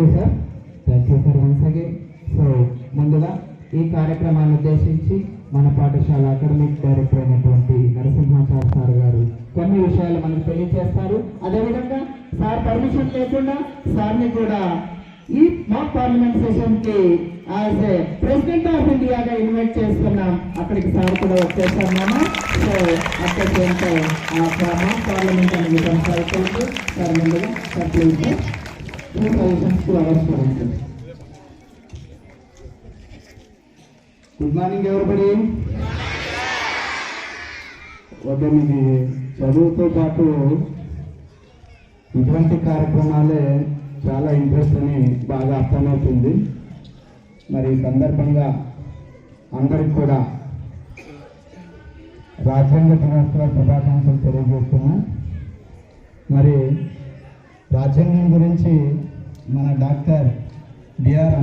You sir thank you sir once again so ముందుగా ఈ కార్యక్రమాన్ని ఉద్దేశించి మన పాఠశాల అకాడమిక్ డైరెక్టర్ అయినటువంటి నరసింహాచార్ సార్ గారు కొన్ని విషయాలు మనకు తెలియజేస్తారు అదేవిధంగా సార్ పర్మిషన్ లేకుండా సార్ని కూడా ఈ మా పార్లమెంట్ సెషన్కి యాజ్ ఏ ప్రెసిడెంట్ ఆఫ్ ఇండియాగా ఇన్వైట్ చేస్తున్నాం. అక్కడికి సార్ కూడా వచ్చేస్తున్నాము సో అక్కడ మాక్ పార్లమెంట్ అనేది కొనసాగుతుంది. సార్ ముందుగా sir please two suggestions to our students good morning everybody? వద్ద మీది చదువుతో పాటు ఇటువంటి కార్యక్రమాలే చాలా ఇంట్రెస్ట్ అని బాగా అర్థమవుతుంది. మరి ఈ సందర్భంగా అందరికి కూడా రాజ్యాంగ దినోత్సవ శుభాకాంక్షలు తెలియజేస్తున్నా. మరి రాజ్యాంగం గురించి మన డాక్టర్ బిఆర్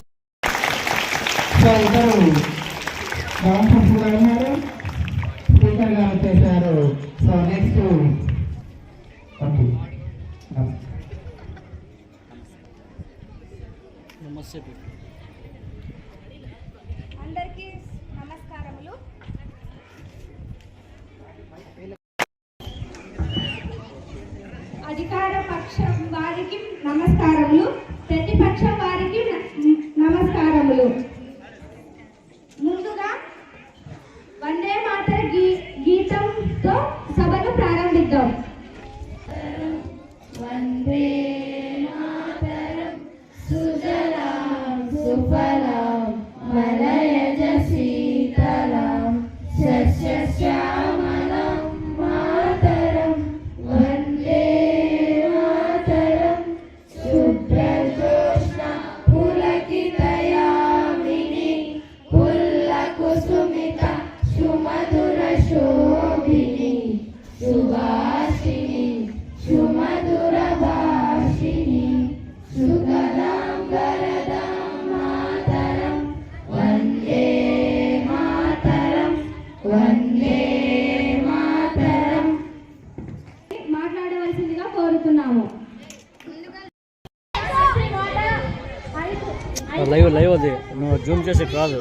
సో ఇద్దరు కౌన్సిల్స్ ఉన్నారు. స్పీకర్ గారు వచ్చేసారు. సో నెక్స్ట్ సువాసిని సుమధుర భాషిని సుగదాం వరదాం మాతరం వందే మాతరం వందే మాతరం. మాట్లాడవలసిందిగా కోరుతున్నాము. లైవ్ లైవ్ అది. నువ్వు జూమ్ చేసి రాదు.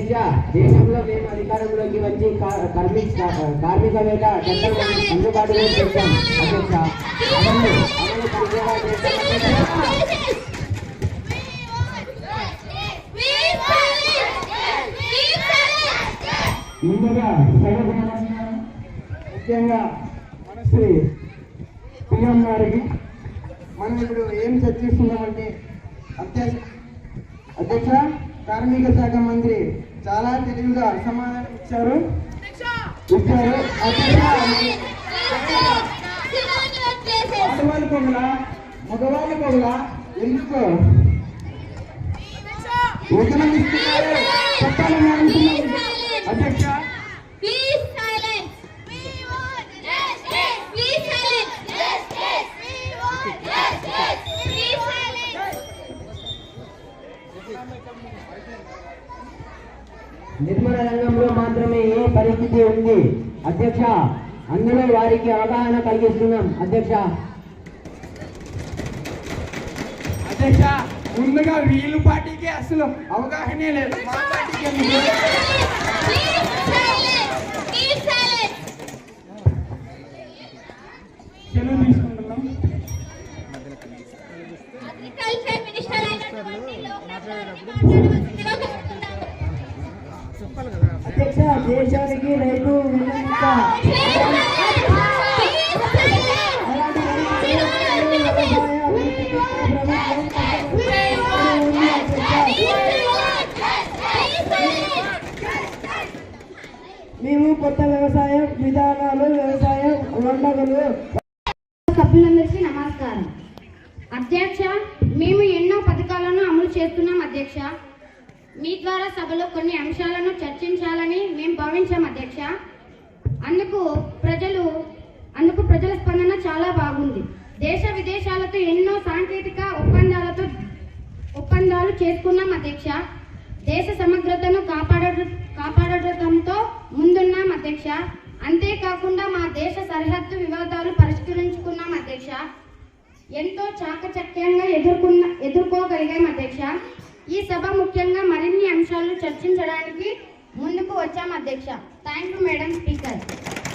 అధ్యక్ష దేశంలో మేము అధికారంలోకి వచ్చి కార్మిక కార్మిక వేట చట్టం అందుబాటులో తెచ్చాం అధ్యక్ష అమలు అమలు పరిచయం ముందుగా సర్వసాధారణంగా ముఖ్యంగా శ్రీ పిఎం గారికి మనం ఇప్పుడు ఏం చర్చిస్తున్నామంటే అధ్యక్ష అధ్యక్ష కార్మిక శాఖ మంత్రి చాలా తెలివిగా సమాధానం ఇచ్చారు. ఇచ్చారు. ఒకలా మగవాళ్ళకి ఒకలా ఎందుకు? అధ్యక్ష Please silence. We want justice. Please silence. Justice. We want justice. Please silence. నిర్మాణ రంగంలో మాత్రమే ఏ పరిస్థితి ఉంది? అధ్యక్ష అందులో వారికి అవగాహన కలిగిస్తున్నాం. అధ్యక్ష. అధ్యక్ష ముందుగా వీళ్ళు పార్టీకి అసలు అవగాహనే లేదు. మా పార్టీకి అగ్రికల్చర్ మినిస్టర్ అయినటువంటి లోకేష్ గారిని. అధ్యక్ష దేశానికి రైతు వెన్నెముక. మేము కొత్త వ్యవసాయ విధానాలు వ్యవసాయ వంటలు సభ్యులందరికీ నమస్కారం. అధ్యక్ష మేము ఎన్నో పథకాలను అమలు చేస్తున్నాం అధ్యక్ష. మీ ద్వారా సభలో కొన్ని అంశాలను చర్చించాలని మేము భావించాం అధ్యక్ష. అందుకు ప్రజలు అందుకు ప్రజల స్పందన చాలా బాగుంది. దేశ విదేశాలతో ఎన్నో సాంకేతిక ఒప్పందాలతో ఒప్పందాలు చేసుకున్నాం అధ్యక్ష. దేశ సమగ్రతను కాపాడ కాపాడటంతో ముందున్నాం అధ్యక్ష. అంతేకాకుండా మా దేశ సరిహద్దు వివాదాలు పరిష్కరించుకున్నాం అధ్యక్ష. ఎంతో చాకచక్యంగా ఎదుర్కొన్న ఎదుర్కోగలిగాం అధ్యక్ష. ఈ సభ ముఖ్యంగా మరిన్ని అంశాలు చర్చించడానికి ముందుకు వచ్చాం అధ్యక్ష. Thank you madam speaker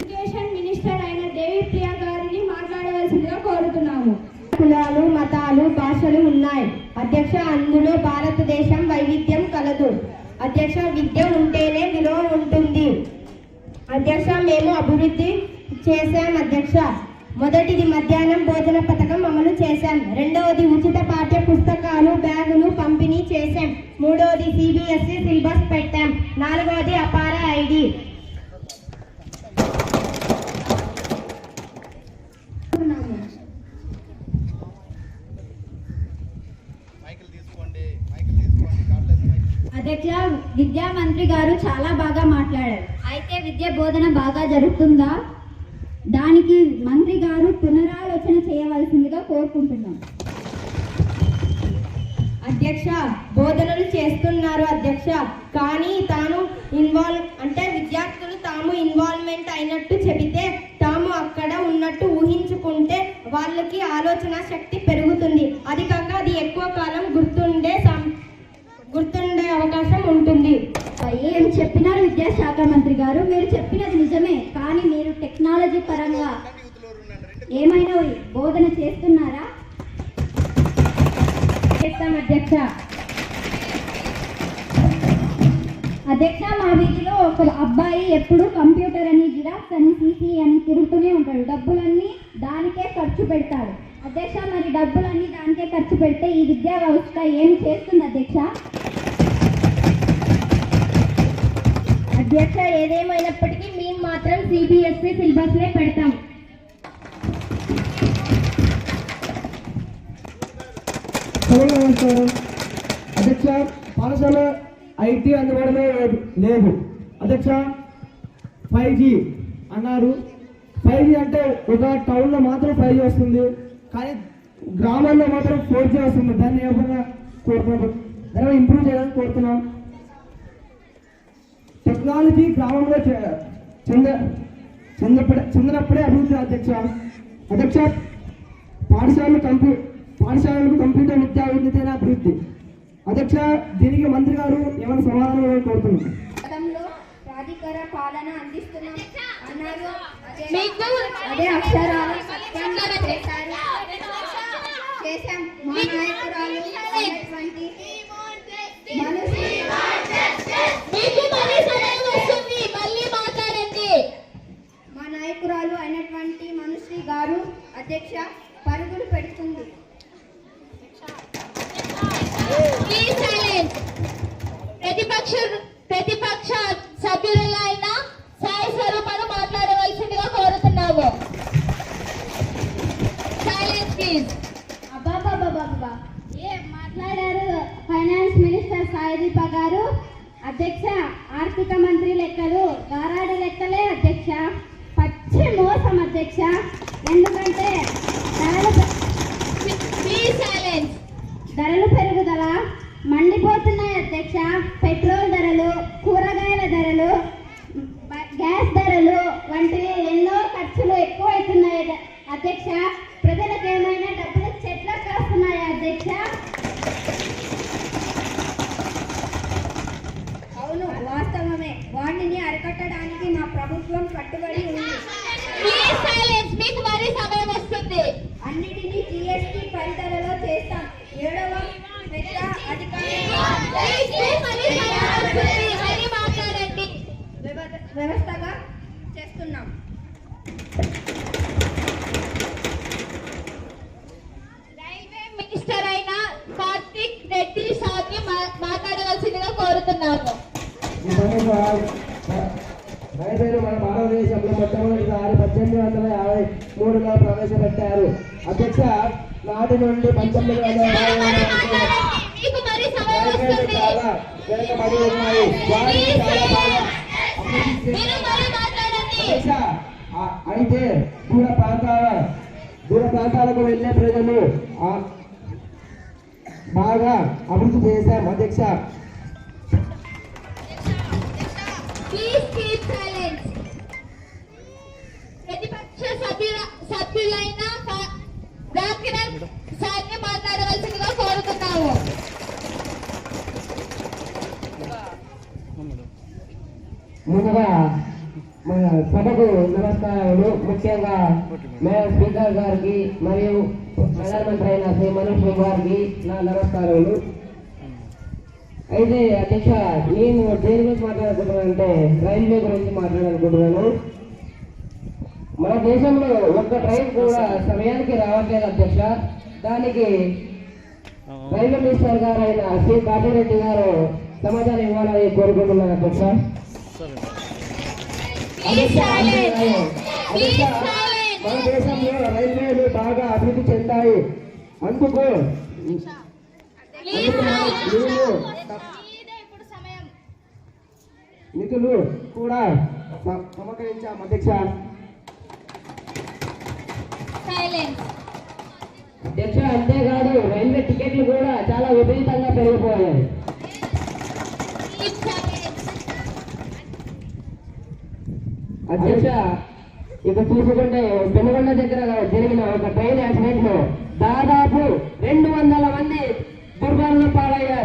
education minister అయిన దేవి ప్రియ గారిని మాట్లాడవలసిందిగా కోరుతున్నాము. కులాలు మతాలు భాషలు ఉన్నాయి. అధ్యక్ష అందులో భారతదేశం వైవిధ్యం కలదు. అధ్యక్ష విద్య ఉంటేనే విలువ ఉంటుంది. అధ్యక్ష మేము అభివృద్ధి చేశాం అధ్యక్ష. మొదటిది మధ్యాహ్నం భోజన పథకం అమలు చేశాం. రెండవది ఉచిత పాఠ్య పుస్తకాలు బ్యాగులు పంపిణీ చేశాం. మూడవది సిబిఎస్ఈ సిలబస్ పెట్టాం. నాలుగవది అపార ఐడి అధ్యక్ష విద్యా మంత్రి గారు చాలా బాగా మాట్లాడారు. అయితే విద్య బోధన బాగా జరుగుతుందా దానికి మంత్రి గారు పునరాలోచన చేయవలసిందిగా కోరుకుంటున్నాం. అధ్యక్ష బోధనలు చేస్తున్నారు అధ్యక్ష. కానీ తాను ఇన్వాల్వ్ అంటే విద్యార్థులు తాము ఇన్వాల్వ్మెంట్ అయినట్టు చెబితే తాము అక్కడ ఉన్నట్టు ఊహించుకుంటే వాళ్ళకి ఆలోచన శక్తి పెరుగుతుంది. అది కాక అది ఎక్కువ కాలం గుర్తుండే గుర్తుండే అవకాశం ఉంటుంది. ఏం చెప్పినారు విద్యాశాఖ మంత్రి గారు? మీరు చెప్పినది నిజమే. కానీ మీరు టెక్నాలజీ పరంగా ఏమైనా బోధన చేస్తున్నారా? చేస్తాం అధ్యక్ష. అధ్యక్ష మా వీధిలో ఒక అబ్బాయి ఎప్పుడు కంప్యూటర్ అని జిరాక్స్ అని సీసీ అని తిరుగుతూనే ఉంటాడు. డబ్బులన్నీ దానికే ఖర్చు పెడతాడు. అధ్యక్ష మరి డబ్బులన్నీ దానికే ఖర్చు పెడితే ఈ విద్యా వ్యవస్థ ఏం చేస్తుంది అధ్యక్ష? అధ్యక్ష ఏదేమైనప్పటికీ మేము మాత్రం సిబిఎస్సి సిలబస్లే పెడతాం. నమస్కారం అధ్యక్ష పాఠశాల ఐటీ అందుబాటులో లేదు అధ్యక్ష ఫైవ్ జీ అన్నారు. ఫైవ్ జీ అంటే ఒక టౌన్లో మాత్రం ఫైవ్ జీ వస్తుంది కానీ గ్రామాల్లో మాత్రం ఫోర్ జీ వస్తుంది. దాన్ని ఏమైనా కోరుతున్నాం దాన్ని ఇంప్రూవ్ చేయాలని కోరుతున్నాం. టెక్నాలజీ గ్రామంలో చంద చెంద చెందప్పుడే చెందినప్పుడే అభివృద్ధి అధ్యక్ష. అధ్యక్ష పాఠశాల కంప్యూ పాఠశాలలకు కంప్యూటర్ విద్యా అభివృద్ధితేనే అభివృద్ధి. అధ్యక్ష దీనికి మంత్రి గారు ఏమైనా సమాధానం కోరుతున్నాం గతంలో ప్రాధికార పాలన అందిస్తున్నాం అన్నారు. అదే మీకు అదే అక్షరాలు సత్యంగా చేశారు. చేశాం. మా నాయకురాలు అయినటువంటి మనుషులు మీకు మళ్ళీ సమయం వస్తుంది మళ్ళీ మాట్లాడండి మా నాయకురాలు అయినటువంటి మనుశ్రీ గారు అధ్యక్ష పరుగులు పెడుతుంది ప్లీజ్ సైలెన్స్ ప్రతిపక్ష ప్రతిపక్ష సభ్యులైన సాయి స్వరూపాలు మాట్లాడవలసిందిగా కోరుతున్నాము సైలెన్స్ ప్లీజ్ అబ్బాబాబాబా ఏ మాట్లాడారు? ఫైనాన్స్ మినిస్టర్ సాయిదీప గారు. అధ్యక్ష ఆర్థిక మంత్రి లెక్కలు గారాడి లెక్కలే అధ్యక్ష. పచ్చి మోసం అధ్యక్ష. ఎందుకంటే ధరలు ధరలు పెరుగుదల మండిపోతున్నాయి అధ్యక్ష. పెట్రోల్ ధరలు కూరగాయల ధరలు గ్యాస్ ధరలు వంటి ఎన్నో ఖర్చులు ఎక్కువైతున్నాయి అధ్య- అధ్యక్ష ప్రజలకు ఏమైనా డబ్బులు చెట్లకు కాస్తున్నాయా అధ్యక్ష అవును వాస్తవమే వాటిని అరికట్టడానికి మా ప్రభుత్వం కట్టుబడి ఉంది ప్లీజ్ సైలెన్స్ మీకు మరీ సమయం వస్తుంది అన్నిటినీ జిఎస్టీ పరిధిలో చేస్తాం ఏడవ పెద్ద అధికారంగా ప్లీజ్ ప్లీజ్ మళ్ళీ సమయం వస్తుంది మళ్ళీ మాట్లాడండి వ్యవ- వ్యవస్థగా చేస్తున్నాం రైల్వే మినిస్టర్ అయిన కార్తిక్ రెడ్డి సార్ని మా- మాట్లాడవలసిందిగా కోరుతున్నాము రైల్వేలు మన భారతదేశంలో పద్దెనిమిది వందల యాభై మూడులో ప్రవేశపెట్టారు. అధ్యక్ష నాటి నుండి పంతొమ్మిది వందల చాలా వెనుకబడి ఉన్నాయి. చాలా బాగా అయితే దూర ప్రాంతాల దూర ప్రాంతాలకు వెళ్ళే ప్రజలు బాగా అభివృద్ధి చేశాం అధ్యక్ష. కీప్ సైలెన్స్ ప్రతిపక్ష సభ్యుల సభ్యులైన కా- సార్ని మాట్లాడవలసిందిగా కోరుతున్నాము. ముందుగా మన సభకు నమస్కారాలు ముఖ్యంగా మేయర్ స్పీకర్ గారికి మరియు ప్రధానమంత్రి అయిన శ్రీ మనోజ్ సింగ్ గారికి నా నమస్కారాలు అయితే అధ్యక్ష నేను దేని గురించి మాట్లాడుకుంటున్నానంటే రైల్వే గురించి మాట్లాడాలనుకుంటున్నాను. మన దేశంలో ఒక్క ట్రైన్ కూడా సమయానికి రావట్లేదు అధ్యక్ష. దానికి రైల్వే మినిస్టర్ గారు అయిన శ్రీ కాటిరెడ్డి గారు సమాధానం ఇవ్వాలని కోరుకుంటున్నాను అధ్యక్ష. మన దేశంలో రైల్వేలు బాగా అభివృద్ధి చెందాయి. అందుకు నిధులు కూడా స- సమకరించాం అధ్యక్ష. అధ్యక్ష అంతేకాదు రైల్వే టికెట్లు కూడా చాలా విపరీతంగా పెరిగిపోయాయి. అధ్యక్ష ఇప్పుడు చూసుకుంటే పెనుగొండ దగ్గర జరిగిన ఒక ట్రైన్ యాక్సిడెంట్లో దాదాపు రెండు వందల మంది దుర్మరణం పాలయ్యారు.